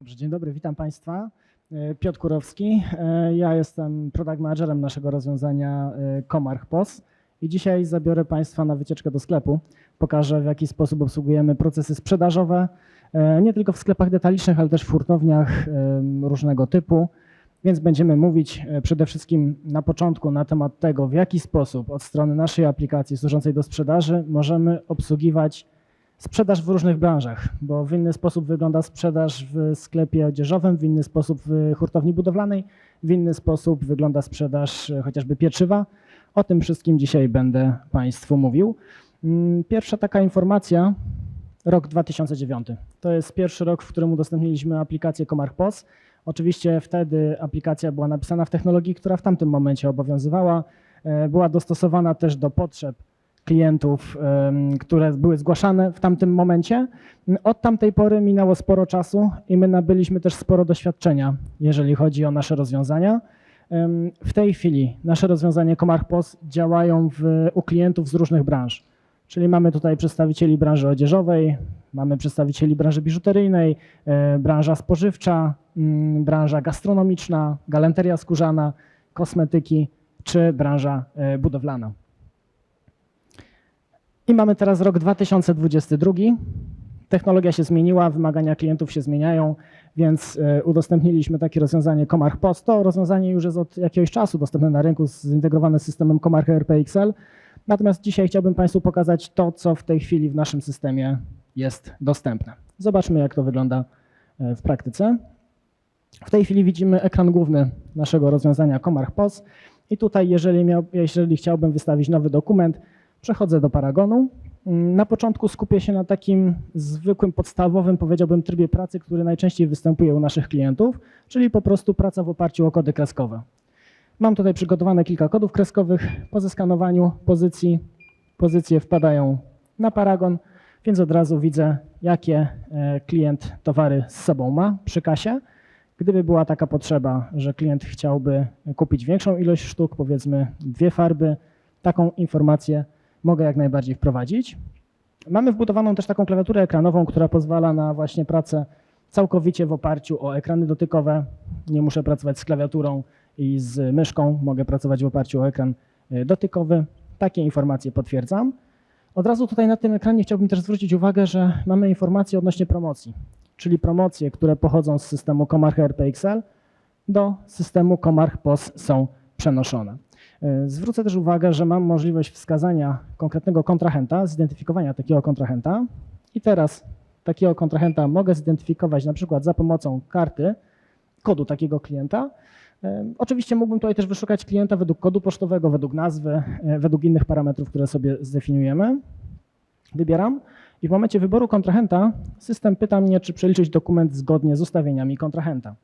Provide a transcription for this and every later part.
Dobrze, dzień dobry, witam Państwa. E, Piotr Kurowski. E, Ja jestem product managerem naszego rozwiązania e, Comarch POS i dzisiaj zabiorę Państwa na wycieczkę do sklepu. Pokażę, w jaki sposób obsługujemy procesy sprzedażowe, e, nie tylko w sklepach detalicznych, ale też w hurtowniach e, różnego typu. Więc będziemy mówić e, przede wszystkim na początku na temat tego, w jaki sposób od strony naszej aplikacji służącej do sprzedaży możemy obsługiwać sprzedaż w różnych branżach, bo w inny sposób wygląda sprzedaż w sklepie odzieżowym, w inny sposób w hurtowni budowlanej, w inny sposób wygląda sprzedaż e, chociażby pieczywa. O tym wszystkim dzisiaj będę Państwu mówił. Mm, Pierwsza taka informacja, rok 2009. To jest pierwszy rok, w którym udostępniliśmy aplikację Comarch POS. Oczywiście wtedy aplikacja była napisana w technologii, która w tamtym momencie obowiązywała. E, Była dostosowana też do potrzeb klientów, które były zgłaszane w tamtym momencie. Od tamtej pory minęło sporo czasu i my nabyliśmy też sporo doświadczenia, jeżeli chodzi o nasze rozwiązania. W tej chwili nasze rozwiązania Comarch POS działają w, u klientów z różnych branż. Czyli mamy tutaj przedstawicieli branży odzieżowej, mamy przedstawicieli branży biżuteryjnej, e, branża spożywcza, mm, branża gastronomiczna, galanteria skórzana, kosmetyki czy branża e, budowlana. I mamy teraz rok 2022. Technologia się zmieniła, wymagania klientów się zmieniają, więc e, udostępniliśmy takie rozwiązanie Comarch POS. To rozwiązanie już jest od jakiegoś czasu dostępne na rynku, zintegrowane z systemem Comarch ERP XL. Natomiast dzisiaj chciałbym Państwu pokazać to, co w tej chwili w naszym systemie jest dostępne. Zobaczmy, jak to wygląda e, w praktyce. W tej chwili widzimy ekran główny naszego rozwiązania Comarch POS. I tutaj, jeżeli, miał, jeżeli chciałbym wystawić nowy dokument, Przechodzę do Paragonu. Mm, Na początku skupię się na takim zwykłym, podstawowym, powiedziałbym, trybie pracy, który najczęściej występuje u naszych klientów, czyli po prostu praca w oparciu o kody kreskowe. Mam tutaj przygotowane kilka kodów kreskowych. Po zeskanowaniu pozycji, pozycje wpadają na Paragon, więc od razu widzę, jakie e, klient towary z sobą ma przy kasie. Gdyby była taka potrzeba, że klient chciałby kupić większą ilość sztuk, powiedzmy dwie farby, taką informację mogę jak najbardziej wprowadzić. Mamy wbudowaną też taką klawiaturę ekranową, która pozwala na właśnie pracę całkowicie w oparciu o ekrany dotykowe. Nie muszę pracować z klawiaturą i z myszką, mogę pracować w oparciu o ekran y, dotykowy. Takie informacje potwierdzam. Od razu tutaj na tym ekranie chciałbym też zwrócić uwagę, że mamy informacje odnośnie promocji, czyli promocje, które pochodzą z systemu Comarch ERP XL do systemu Comarch POS są przenoszone. E, Zwrócę też uwagę, że mam możliwość wskazania konkretnego kontrahenta, zidentyfikowania takiego kontrahenta i teraz takiego kontrahenta mogę zidentyfikować na przykład za pomocą karty, kodu takiego klienta. E, Oczywiście mógłbym tutaj też wyszukać klienta według kodu pocztowego, według nazwy, e, według innych parametrów, które sobie zdefiniujemy. Wybieram i w momencie wyboru kontrahenta system pyta mnie, czy przeliczyć dokument zgodnie z ustawieniami kontrahenta.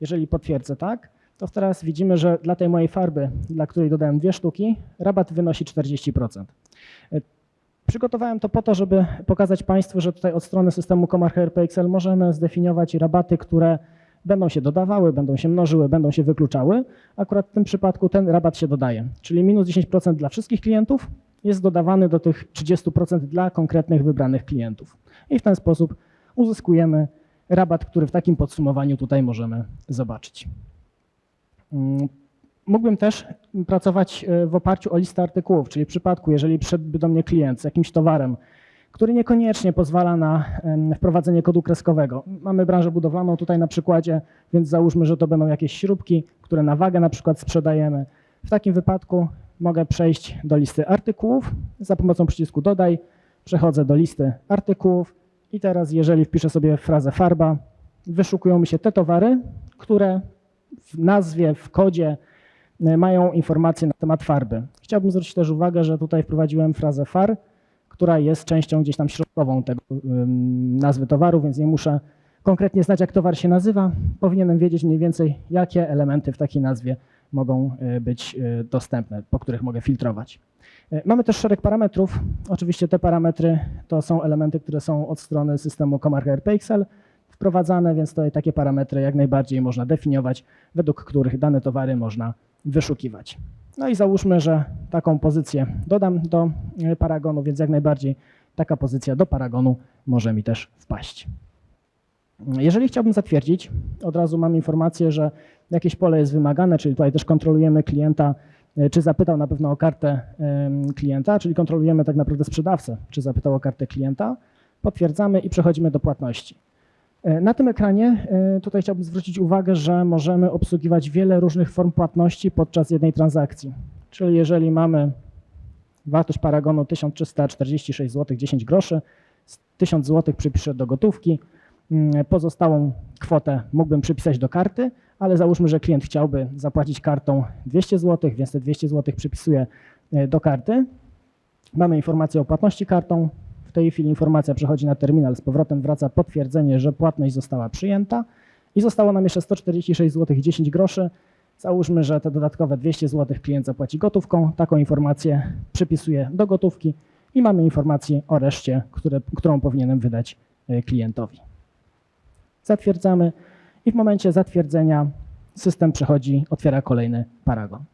Jeżeli potwierdzę tak, to teraz widzimy, że dla tej mojej farby, dla której dodałem dwie sztuki, rabat wynosi 40%. E, Przygotowałem to po to, żeby pokazać Państwu, że tutaj od strony systemu Comarch ERP XL możemy zdefiniować rabaty, które będą się dodawały, będą się mnożyły, będą się wykluczały. Akurat w tym przypadku ten rabat się dodaje, czyli minus 10% dla wszystkich klientów jest dodawany do tych 30% dla konkretnych wybranych klientów. I w ten sposób uzyskujemy rabat, który w takim podsumowaniu tutaj możemy zobaczyć. Mm, Mógłbym też pracować e, w oparciu o listę artykułów, czyli w przypadku, jeżeli przyszedłby do mnie klient z jakimś towarem, który niekoniecznie pozwala na wprowadzenie kodu kreskowego. Mamy branżę budowlaną tutaj na przykładzie, więc załóżmy, że to będą jakieś śrubki, które na wagę na przykład sprzedajemy. W takim wypadku mogę przejść do listy artykułów za pomocą przycisku dodaj, przechodzę do listy artykułów i teraz jeżeli wpiszę sobie frazę farba, wyszukują mi się te towary, które w nazwie, w kodzie e, mają informacje na temat farby. Chciałbym zwrócić też uwagę, że tutaj wprowadziłem frazę far, która jest częścią gdzieś tam środkową tego nazwy towaru, więc nie muszę konkretnie znać, jak towar się nazywa. Powinienem wiedzieć mniej więcej, jakie elementy w takiej nazwie mogą e, być e, dostępne, po których mogę filtrować. Mamy też szereg parametrów. Oczywiście te parametry to są elementy, które są od strony systemu Comarch ERP XL wprowadzane, więc tutaj takie parametry jak najbardziej można definiować, według których dane towary można wyszukiwać. No i załóżmy, że taką pozycję dodam do e, paragonu, więc jak najbardziej taka pozycja do paragonu może mi też wpaść. Jeżeli chciałbym zatwierdzić, od razu mam informację, że jakieś pole jest wymagane, czyli tutaj też kontrolujemy klienta, e, czy zapytał na pewno o kartę klienta, czyli kontrolujemy tak naprawdę sprzedawcę, czy zapytał o kartę klienta, potwierdzamy i przechodzimy do płatności. E, Na tym ekranie e, tutaj chciałbym zwrócić uwagę, że możemy obsługiwać wiele różnych form płatności podczas jednej transakcji. Czyli jeżeli mamy wartość paragonu 1346 zł 10 groszy, 1000 zł przypiszę do gotówki, mm, pozostałą kwotę mógłbym przypisać do karty, ale załóżmy, że klient chciałby zapłacić kartą 200 zł, więc te 200 zł przypisuję e, do karty. Mamy informację o płatności kartą. W tej chwili informacja przechodzi na terminal, z powrotem wraca potwierdzenie, że płatność została przyjęta i zostało nam jeszcze 146 zł 10 groszy. Załóżmy, że te dodatkowe 200 zł klient zapłaci gotówką. Taką informację przypisuję do gotówki i mamy informację o reszcie, które, którą powinienem wydać e, klientowi. Zatwierdzamy i w momencie zatwierdzenia system przechodzi, otwiera kolejny paragon.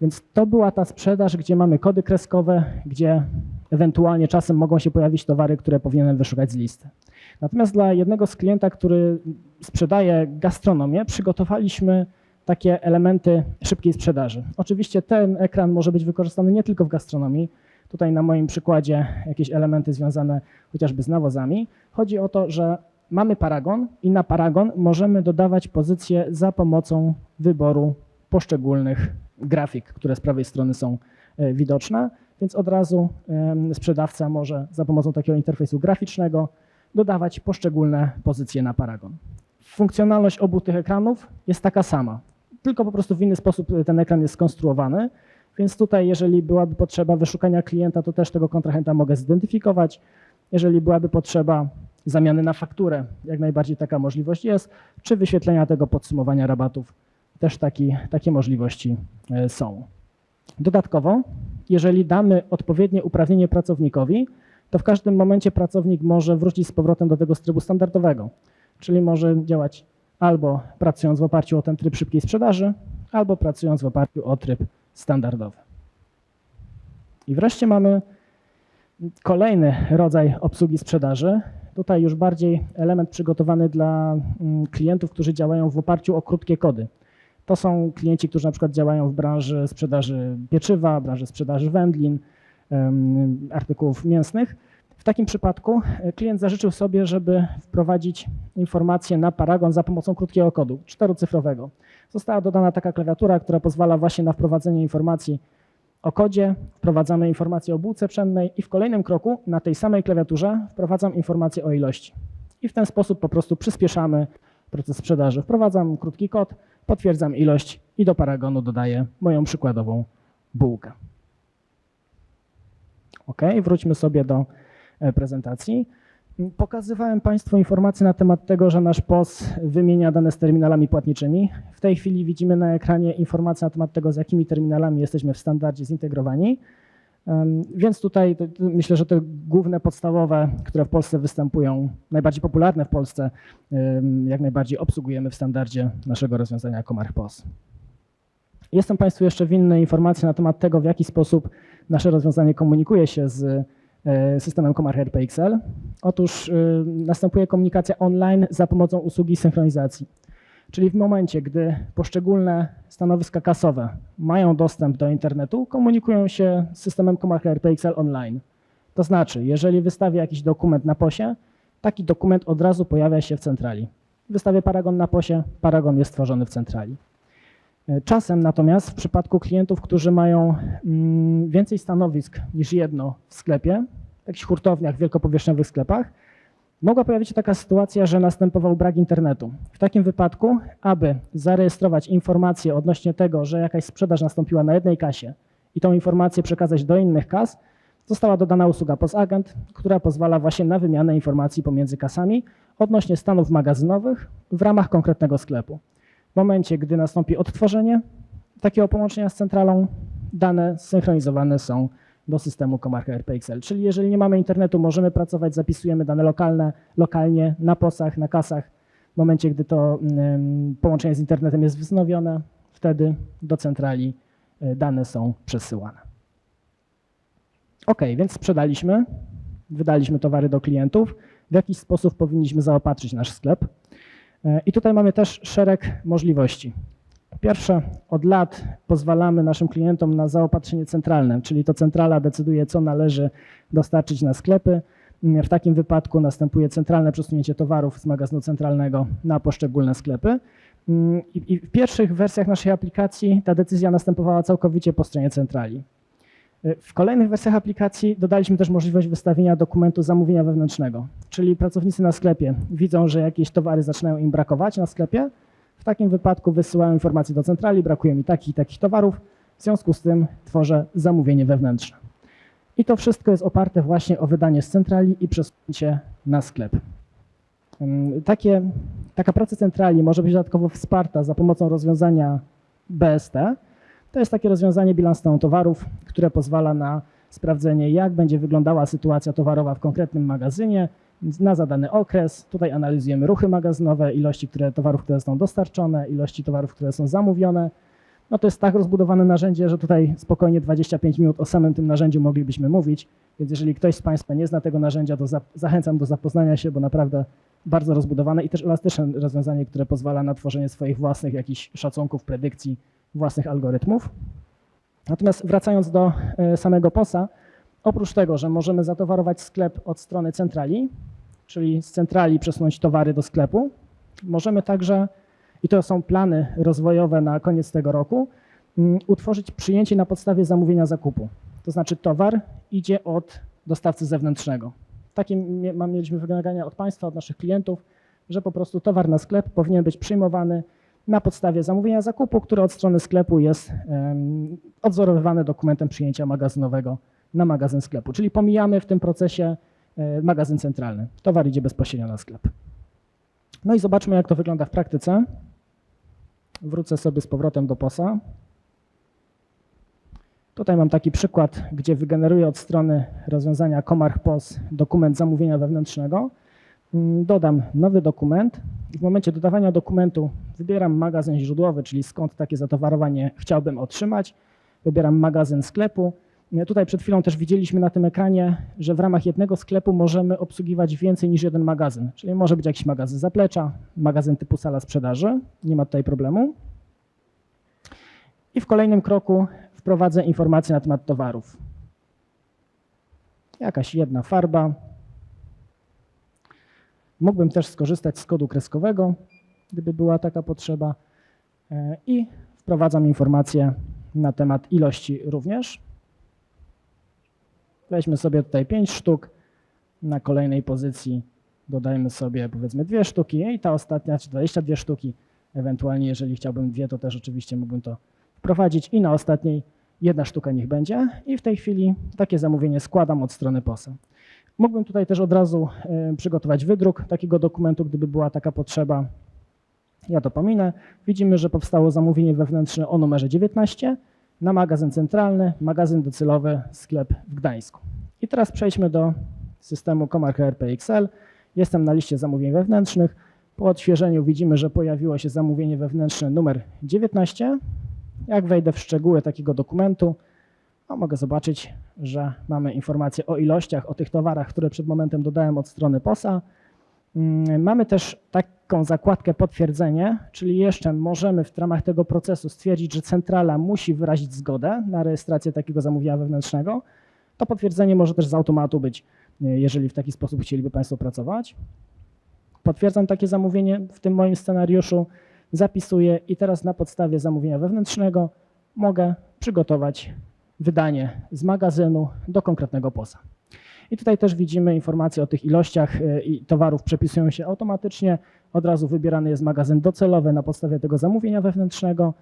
Więc to była ta sprzedaż, gdzie mamy kody kreskowe, gdzie ewentualnie czasem mogą się pojawić towary, które powinienem wyszukać z listy. Natomiast dla jednego z klienta, który sprzedaje gastronomię, przygotowaliśmy takie elementy szybkiej sprzedaży. Oczywiście ten ekran może być wykorzystany nie tylko w gastronomii. Tutaj na moim przykładzie jakieś elementy związane chociażby z nawozami. Chodzi o to, że mamy paragon i na paragon możemy dodawać pozycje za pomocą wyboru poszczególnych grafik, które z prawej strony są e, widoczne, więc od razu sprzedawca może za pomocą takiego interfejsu graficznego dodawać poszczególne pozycje na paragon. Funkcjonalność obu tych ekranów jest taka sama, tylko po prostu w inny sposób ten ekran jest skonstruowany, więc tutaj jeżeli byłaby potrzeba wyszukania klienta, to też tego kontrahenta mogę zidentyfikować. Jeżeli byłaby potrzeba zamiany na fakturę, jak najbardziej taka możliwość jest, czy wyświetlenia tego podsumowania rabatów, też taki, takie możliwości e, są. Dodatkowo, jeżeli damy odpowiednie uprawnienie pracownikowi, to w każdym momencie pracownik może wrócić z powrotem do tego trybu standardowego, czyli może działać albo pracując w oparciu o ten tryb szybkiej sprzedaży, albo pracując w oparciu o tryb standardowy. I wreszcie mamy kolejny rodzaj obsługi sprzedaży. Tutaj już bardziej element przygotowany dla mm, klientów, którzy działają w oparciu o krótkie kody. To są klienci, którzy na przykład działają w branży sprzedaży pieczywa, branży sprzedaży wędlin, artykułów mięsnych. W takim przypadku e, klient zażyczył sobie, żeby wprowadzić informację na paragon za pomocą krótkiego kodu, czterocyfrowego. Została dodana taka klawiatura, która pozwala właśnie na wprowadzenie informacji o kodzie, wprowadzamy informację o bułce pszennej i w kolejnym kroku na tej samej klawiaturze wprowadzam informację o ilości. I w ten sposób po prostu przyspieszamy proces sprzedaży. Wprowadzam krótki kod, potwierdzam ilość i do paragonu dodaję moją przykładową bułkę. OK, wróćmy sobie do e, prezentacji. Pokazywałem Państwu informacje na temat tego, że nasz POS wymienia dane z terminalami płatniczymi. W tej chwili widzimy na ekranie informacje na temat tego, z jakimi terminalami jesteśmy w standardzie zintegrowani. Więc tutaj myślę, że te główne podstawowe, które w Polsce występują, najbardziej popularne w Polsce, jak najbardziej obsługujemy w standardzie naszego rozwiązania Comarch POS. Jestem Państwu jeszcze winny informacje na temat tego, w jaki sposób nasze rozwiązanie komunikuje się z e, systemem Comarch RPXL. Otóż y, następuje komunikacja online za pomocą usługi synchronizacji. Czyli w momencie, gdy poszczególne stanowiska kasowe mają dostęp do internetu, komunikują się z systemem Comarch RPXL online. To znaczy, jeżeli wystawię jakiś dokument na POSie, taki dokument od razu pojawia się w centrali. Wystawię paragon na POSie, paragon jest tworzony w centrali. Czasem natomiast w przypadku klientów, którzy mają mm, więcej stanowisk niż jedno w sklepie, w jakichś hurtowniach, wielkopowierzchniowych sklepach, mogła pojawić się taka sytuacja, że następował brak internetu. W takim wypadku, aby zarejestrować informację odnośnie tego, że jakaś sprzedaż nastąpiła na jednej kasie i tą informację przekazać do innych kas, została dodana usługa POS-Agent, która pozwala właśnie na wymianę informacji pomiędzy kasami odnośnie stanów magazynowych w ramach konkretnego sklepu. W momencie, gdy nastąpi odtworzenie takiego połączenia z centralą, dane synchronizowane są do systemu Comarch RPXL. Czyli jeżeli nie mamy internetu, możemy pracować, zapisujemy dane lokalne, lokalnie na posach, na kasach. W momencie, gdy to połączenie z internetem jest wznowione, wtedy do centrali y, dane są przesyłane. Ok, więc sprzedaliśmy, wydaliśmy towary do klientów. w jaki sposób powinniśmy zaopatrzyć nasz sklep. E, I tutaj mamy też szereg możliwości. Pierwsze, od lat pozwalamy naszym klientom na zaopatrzenie centralne, czyli to centrala decyduje, co należy dostarczyć na sklepy. W takim wypadku następuje centralne przesunięcie towarów z magazynu centralnego na poszczególne sklepy. I w pierwszych wersjach naszej aplikacji ta decyzja następowała całkowicie po stronie centrali. W kolejnych wersjach aplikacji dodaliśmy też możliwość wystawienia dokumentu zamówienia wewnętrznego, czyli pracownicy na sklepie widzą, że jakieś towary zaczynają im brakować na sklepie. W takim wypadku wysyłają informacje do centrali, brakuje mi takich i takich towarów, w związku z tym tworzę zamówienie wewnętrzne. I to wszystko jest oparte właśnie o wydanie z centrali i przesunięcie na sklep. Takie, taka praca centrali może być dodatkowo wsparta za pomocą rozwiązania BST. To jest takie rozwiązanie bilans towarów, które pozwala na sprawdzenie, jak będzie wyglądała sytuacja towarowa w konkretnym magazynie na zadany okres. Tutaj analizujemy ruchy magazynowe, ilości które, towarów, które są dostarczone, ilości towarów, które są zamówione. No to jest tak rozbudowane narzędzie, że tutaj spokojnie 25 minut o samym tym narzędziu moglibyśmy mówić, więc jeżeli ktoś z Państwa nie zna tego narzędzia, to za, zachęcam do zapoznania się, bo naprawdę bardzo rozbudowane i też elastyczne rozwiązanie, które pozwala na tworzenie swoich własnych jakichś szacunków, predykcji, własnych algorytmów. Natomiast wracając do e, samego POSa, oprócz tego, że możemy zatowarować sklep od strony centrali, czyli z centrali przesunąć towary do sklepu, możemy także, i to są plany rozwojowe na koniec tego roku, mm, utworzyć przyjęcie na podstawie zamówienia zakupu. To znaczy towar idzie od dostawcy zewnętrznego. Takie mieliśmy wymagania od Państwa, od naszych klientów, że po prostu towar na sklep powinien być przyjmowany na podstawie zamówienia zakupu, które od strony sklepu jest odzorowywany dokumentem przyjęcia magazynowego na magazyn sklepu. Czyli pomijamy w tym procesie e, magazyn centralny. Towar idzie bezpośrednio na sklep. No i zobaczmy, jak to wygląda w praktyce. Wrócę sobie z powrotem do POSa. Tutaj mam taki przykład, gdzie wygeneruję od strony rozwiązania Comarch POS dokument zamówienia wewnętrznego. Mm, Dodam nowy dokument. W momencie dodawania dokumentu wybieram magazyn źródłowy, czyli skąd takie zatowarowanie chciałbym otrzymać. Wybieram magazyn sklepu. Tutaj przed chwilą też widzieliśmy na tym ekranie, że w ramach jednego sklepu możemy obsługiwać więcej niż jeden magazyn. Czyli może być jakiś magazyn zaplecza, magazyn typu sala sprzedaży. Nie ma tutaj problemu. I w kolejnym kroku wprowadzę informacje na temat towarów. Jakaś jedna farba. Mógłbym też skorzystać z kodu kreskowego, gdyby była taka potrzeba. E, I wprowadzam informacje na temat ilości również. Weźmy sobie tutaj 5 sztuk. Na kolejnej pozycji dodajmy sobie powiedzmy dwie sztuki i ta ostatnia, czy 22 sztuki. Ewentualnie, jeżeli chciałbym dwie, to też oczywiście mógłbym to wprowadzić. I na ostatniej jedna sztuka niech będzie. I w tej chwili takie zamówienie składam od strony POSA. Mógłbym tutaj też od razu e, przygotować wydruk takiego dokumentu, gdyby była taka potrzeba. Ja to pominę. Widzimy, że powstało zamówienie wewnętrzne o numerze 19 na magazyn centralny, magazyn docelowy, sklep w Gdańsku. I teraz przejdźmy do systemu Comarch ERP XL. Jestem na liście zamówień wewnętrznych. Po odświeżeniu widzimy, że pojawiło się zamówienie wewnętrzne numer 19. Jak wejdę w szczegóły takiego dokumentu, no, mogę zobaczyć, że mamy informacje o ilościach, o tych towarach, które przed momentem dodałem od strony POSA. Mm, Mamy też taką zakładkę potwierdzenie, czyli jeszcze możemy w ramach tego procesu stwierdzić, że centrala musi wyrazić zgodę na rejestrację takiego zamówienia wewnętrznego. To potwierdzenie może też z automatu być, e, jeżeli w taki sposób chcieliby Państwo pracować. Potwierdzam takie zamówienie w tym moim scenariuszu, zapisuję i teraz na podstawie zamówienia wewnętrznego mogę przygotować wydanie z magazynu do konkretnego posa. I tutaj też widzimy informacje o tych ilościach e, i towarów przepisują się automatycznie. Od razu wybierany jest magazyn docelowy na podstawie tego zamówienia wewnętrznego.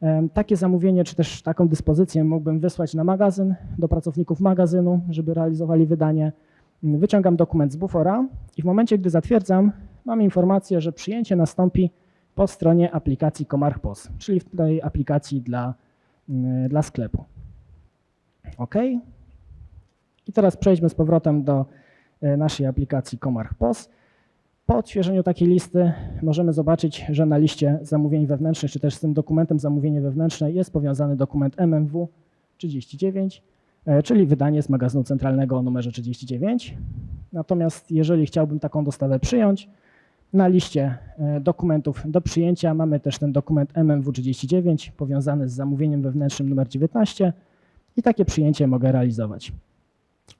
Em, Takie zamówienie czy też taką dyspozycję mógłbym wysłać na magazyn do pracowników magazynu, żeby realizowali wydanie. Mm, Wyciągam dokument z bufora i w momencie, gdy zatwierdzam, mam informację, że przyjęcie nastąpi po stronie aplikacji Comarch POS, czyli w tej aplikacji dla, mm, dla sklepu. OK. I teraz przejdźmy z powrotem do e, naszej aplikacji Comarch POS. Po odświeżeniu takiej listy możemy zobaczyć, że na liście zamówień wewnętrznych, czy też z tym dokumentem zamówienie wewnętrzne jest powiązany dokument MMW 39, e, czyli wydanie z magazynu centralnego o numerze 39. Natomiast jeżeli chciałbym taką dostawę przyjąć, na liście e, dokumentów do przyjęcia mamy też ten dokument MMW39 powiązany z zamówieniem wewnętrznym numer 19 i takie przyjęcie mogę realizować.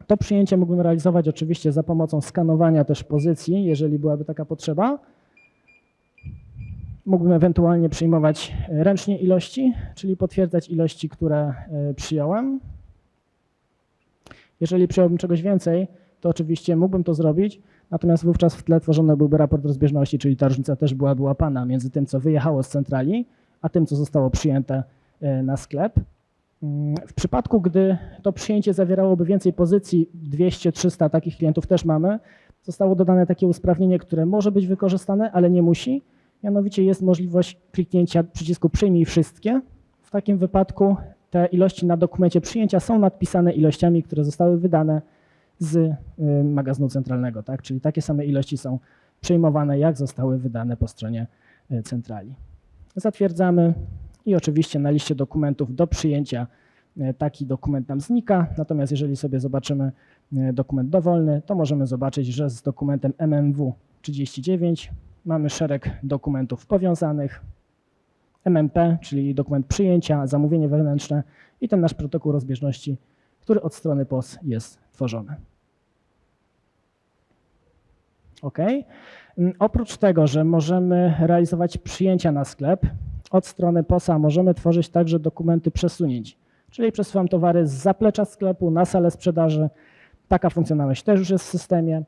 To przyjęcie mógłbym realizować oczywiście za pomocą skanowania też pozycji, jeżeli byłaby taka potrzeba. Mógłbym ewentualnie przyjmować ręcznie ilości, czyli potwierdzać ilości, które e, przyjąłem. Jeżeli przyjąłbym czegoś więcej, to oczywiście mógłbym to zrobić, natomiast wówczas w tle tworzony byłby raport rozbieżności, czyli ta różnica też byłaby łapana między tym, co wyjechało z centrali, a tym, co zostało przyjęte e, na sklep. W przypadku, gdy to przyjęcie zawierałoby więcej pozycji, 200-300 takich klientów też mamy, zostało dodane takie usprawnienie, które może być wykorzystane, ale nie musi. Mianowicie jest możliwość kliknięcia przycisku przyjmij wszystkie. W takim wypadku te ilości na dokumencie przyjęcia są nadpisane ilościami, które zostały wydane z y, magazynu centralnego, tak? Czyli takie same ilości są przyjmowane, jak zostały wydane po stronie y, centrali. Zatwierdzamy i oczywiście na liście dokumentów do przyjęcia y, taki dokument nam znika. Natomiast jeżeli sobie zobaczymy y, dokument dowolny, to możemy zobaczyć, że z dokumentem MMW 39 mamy szereg dokumentów powiązanych. MMP, czyli dokument przyjęcia, zamówienie wewnętrzne i ten nasz protokół rozbieżności, który od strony POS jest tworzony. OK. Mm, Oprócz tego, że możemy realizować przyjęcia na sklep, od strony POS-a możemy tworzyć także dokumenty przesunięć, czyli przesuwam towary z zaplecza sklepu na salę sprzedaży. Taka funkcjonalność też już jest w systemie.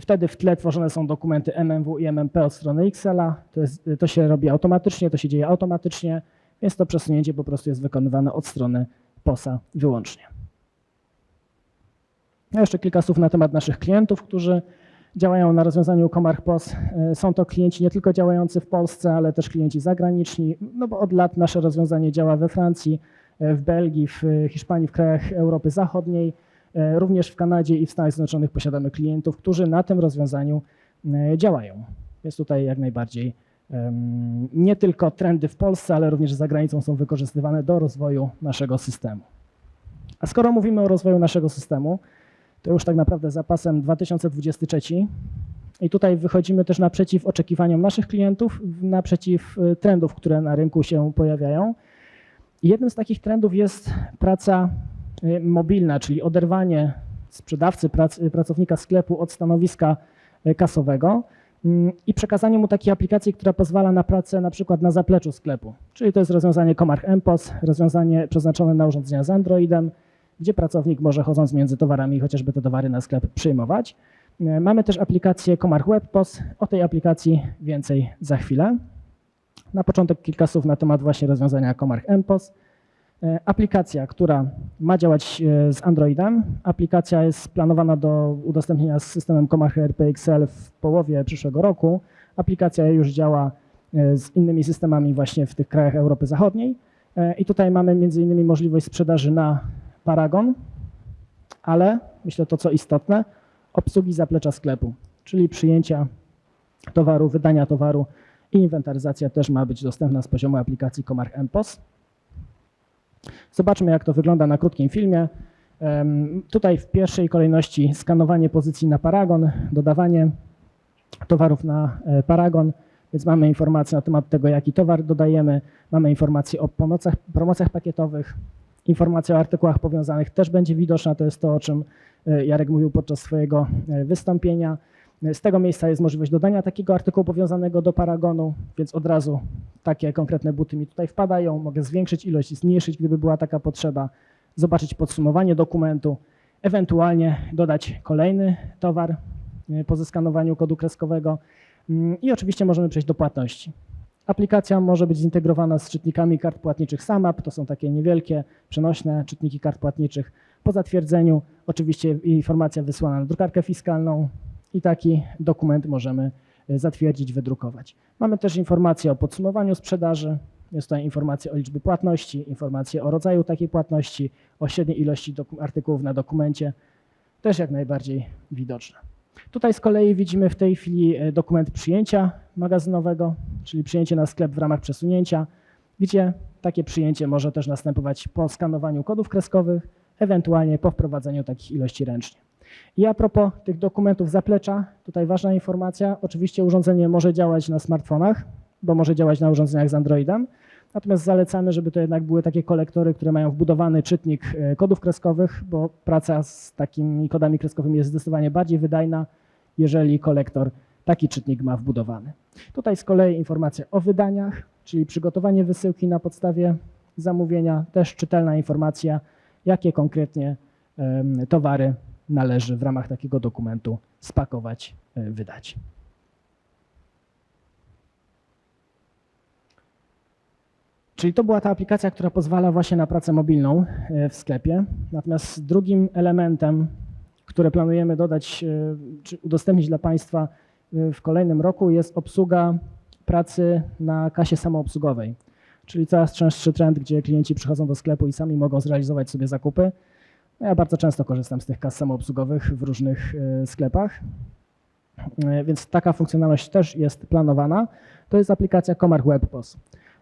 Wtedy w tle tworzone są dokumenty MMW i MMP od strony XL-a. To, jest, to się robi automatycznie, to się dzieje automatycznie, więc to przesunięcie po prostu jest wykonywane od strony POS-a wyłącznie. Jeszcze kilka słów na temat naszych klientów, którzy działają na rozwiązaniu Comarch POS. E, Są to klienci nie tylko działający w Polsce, ale też klienci zagraniczni, no bo od lat nasze rozwiązanie działa we Francji, e, w Belgii, w Hiszpanii, w krajach Europy Zachodniej. E, Również w Kanadzie i w Stanach Zjednoczonych posiadamy klientów, którzy na tym rozwiązaniu e, działają. Więc tutaj jak najbardziej nie tylko trendy w Polsce, ale również za granicą są wykorzystywane do rozwoju naszego systemu. A skoro mówimy o rozwoju naszego systemu, to już tak naprawdę zapasem 2023 i tutaj wychodzimy też naprzeciw oczekiwaniom naszych klientów, naprzeciw e, trendów, które na rynku się pojawiają. Jednym z takich trendów jest praca y, mobilna, czyli oderwanie sprzedawcy, prac, y, pracownika sklepu od stanowiska y, kasowego mm, i przekazanie mu takiej aplikacji, która pozwala na pracę na przykład na zapleczu sklepu. Czyli to jest rozwiązanie Comarch MPOS, rozwiązanie przeznaczone na urządzenia z Androidem, gdzie pracownik może chodząc między towarami chociażby te towary na sklep przyjmować. Y, Mamy też aplikację Comarch WebPOS. O tej aplikacji więcej za chwilę. Na początek kilka słów na temat właśnie rozwiązania Comarch MPOS. E, Aplikacja, która ma działać e, z Androidem. Aplikacja jest planowana do udostępnienia z systemem Comarch ERP XL w połowie przyszłego roku. Aplikacja już działa e, z innymi systemami właśnie w tych krajach Europy Zachodniej. E, I tutaj mamy między innymi możliwość sprzedaży na Paragon, ale myślę to co istotne, obsługi zaplecza sklepu, czyli przyjęcia towaru, wydania towaru i inwentaryzacja też ma być dostępna z poziomu aplikacji Comarch MPOS. Zobaczmy, jak to wygląda na krótkim filmie. Tutaj w pierwszej kolejności skanowanie pozycji na Paragon, dodawanie towarów na e, Paragon, więc mamy informacje na temat tego, jaki towar dodajemy, mamy informacje o pomocach, promocjach pakietowych, informacja o artykułach powiązanych też będzie widoczna, to jest to, o czym e, Jarek mówił podczas swojego e, wystąpienia. Z tego miejsca jest możliwość dodania takiego artykułu powiązanego do Paragonu, więc od razu takie konkretne buty mi tutaj wpadają. Mogę zwiększyć ilość i zmniejszyć, gdyby była taka potrzeba. Zobaczyć podsumowanie dokumentu, ewentualnie dodać kolejny towar e, po zeskanowaniu kodu kreskowego Mm, i oczywiście możemy przejść do płatności. Aplikacja może być zintegrowana z czytnikami kart płatniczych SAMAP, to są takie niewielkie, przenośne czytniki kart płatniczych. Po zatwierdzeniu oczywiście informacja wysłana na drukarkę fiskalną i taki dokument możemy e, zatwierdzić, wydrukować. Mamy też informacje o podsumowaniu sprzedaży, jest tutaj informacja o liczbie płatności, informacje o rodzaju takiej płatności, o średniej ilości artykułów na dokumencie, też jak najbardziej widoczne. Tutaj z kolei widzimy w tej chwili e, dokument przyjęcia magazynowego, czyli przyjęcie na sklep w ramach przesunięcia, gdzie takie przyjęcie może też następować po skanowaniu kodów kreskowych, ewentualnie po wprowadzeniu takich ilości ręcznie. I a propos tych dokumentów zaplecza, tutaj ważna informacja, oczywiście urządzenie może działać na smartfonach, bo może działać na urządzeniach z Androidem, natomiast zalecamy, żeby to jednak były takie kolektory, które mają wbudowany czytnik e, kodów kreskowych, bo praca z takimi kodami kreskowymi jest zdecydowanie bardziej wydajna, jeżeli kolektor taki czytnik ma wbudowany. Tutaj z kolei informacja o wydaniach, czyli przygotowanie wysyłki na podstawie zamówienia, też czytelna informacja, jakie konkretnie towary należy w ramach takiego dokumentu spakować, e, wydać. Czyli to była ta aplikacja, która pozwala właśnie na pracę mobilną e, w sklepie. Natomiast drugim elementem, które planujemy dodać e, czy udostępnić dla Państwa e, w kolejnym roku jest obsługa pracy na kasie samoobsługowej. Czyli coraz częstszy trend, gdzie klienci przychodzą do sklepu i sami mogą zrealizować sobie zakupy. No Ja bardzo często korzystam z tych kas samoobsługowych w różnych sklepach, więc taka funkcjonalność też jest planowana. To jest aplikacja Comarch WebPOS.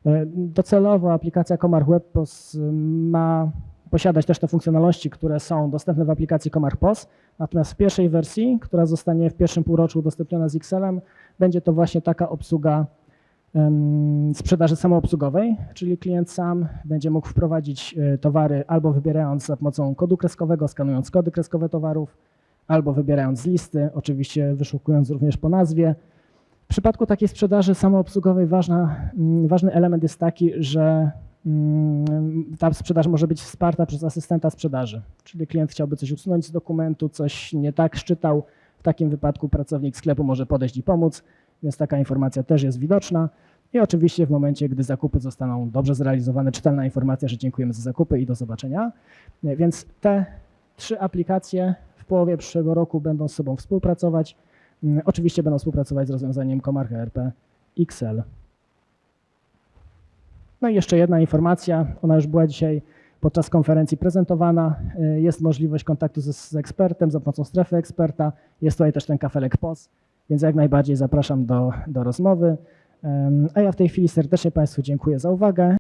E, Docelowo aplikacja Comarch WebPOS y, ma posiadać też te funkcjonalności, które są dostępne w aplikacji Comarch POS, natomiast w pierwszej wersji, która zostanie w pierwszym półroczu udostępniona z XL-em, będzie to właśnie taka obsługa sprzedaży samoobsługowej, czyli klient sam będzie mógł wprowadzić e, towary albo wybierając za pomocą kodu kreskowego, skanując kody kreskowe towarów, albo wybierając z listy, oczywiście wyszukując również po nazwie. W przypadku takiej sprzedaży samoobsługowej ważna, mm, ważny element jest taki, że mm, ta sprzedaż może być wsparta przez asystenta sprzedaży, czyli klient chciałby coś usunąć z dokumentu, coś nie tak szczytał. W takim wypadku pracownik sklepu może podejść i pomóc, więc taka informacja też jest widoczna. I oczywiście w momencie, gdy zakupy zostaną dobrze zrealizowane, czytelna informacja, że dziękujemy za zakupy i do zobaczenia. Więc te trzy aplikacje w połowie przyszłego roku będą z sobą współpracować. Mm, Oczywiście będą współpracować z rozwiązaniem Comarch ERP XL. No i jeszcze jedna informacja, ona już była dzisiaj podczas konferencji prezentowana. Y, Jest możliwość kontaktu z, z ekspertem za pomocą strefy eksperta. Jest tutaj też ten kafelek POS, więc jak najbardziej zapraszam do, do rozmowy. A ja w tej chwili serdecznie Państwu dziękuję za uwagę.